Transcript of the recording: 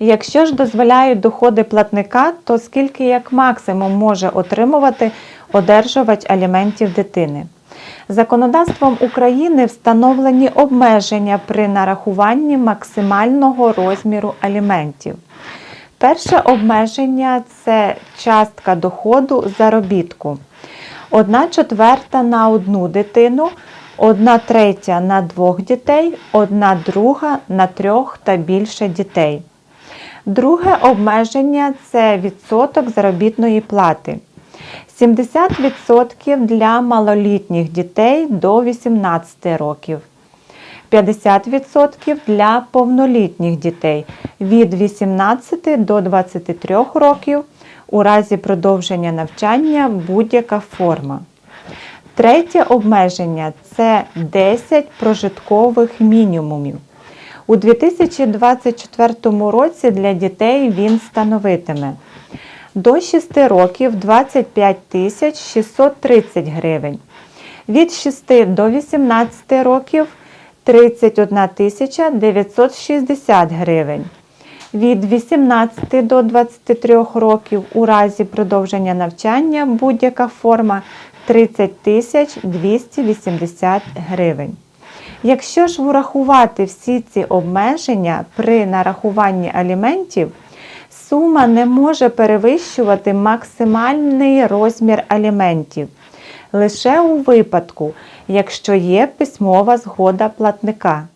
Якщо ж дозволяють доходи платника, то скільки як максимум може отримувати одержувач аліментів дитини? Законодавством України встановлені обмеження при нарахуванні максимального розміру аліментів. Перше обмеження це частка доходу заробітку. Одна четверта на одну дитину, одна третя на двох дітей, одна друга на трьох та більше дітей. Друге обмеження це відсоток заробітної плати. 70% для малолітніх дітей до 18 років. 50% для повнолітніх дітей від 18 до 23 років у разі продовження навчання будь-яка форма. Третє обмеження це 10 прожиткових мінімумів. У 2024 році для дітей він становитиме до 6 років 25 тисяч 630 гривень, від 6 до 18 років 31 тисяча 960 гривень. Від 18 до 23 років у разі продовження навчання будь-яка форма 30 тисяч 280 гривень. Якщо ж врахувати всі ці обмеження при нарахуванні аліментів, сума не може перевищувати максимальний розмір аліментів лише у випадку, якщо є письмова згода платника.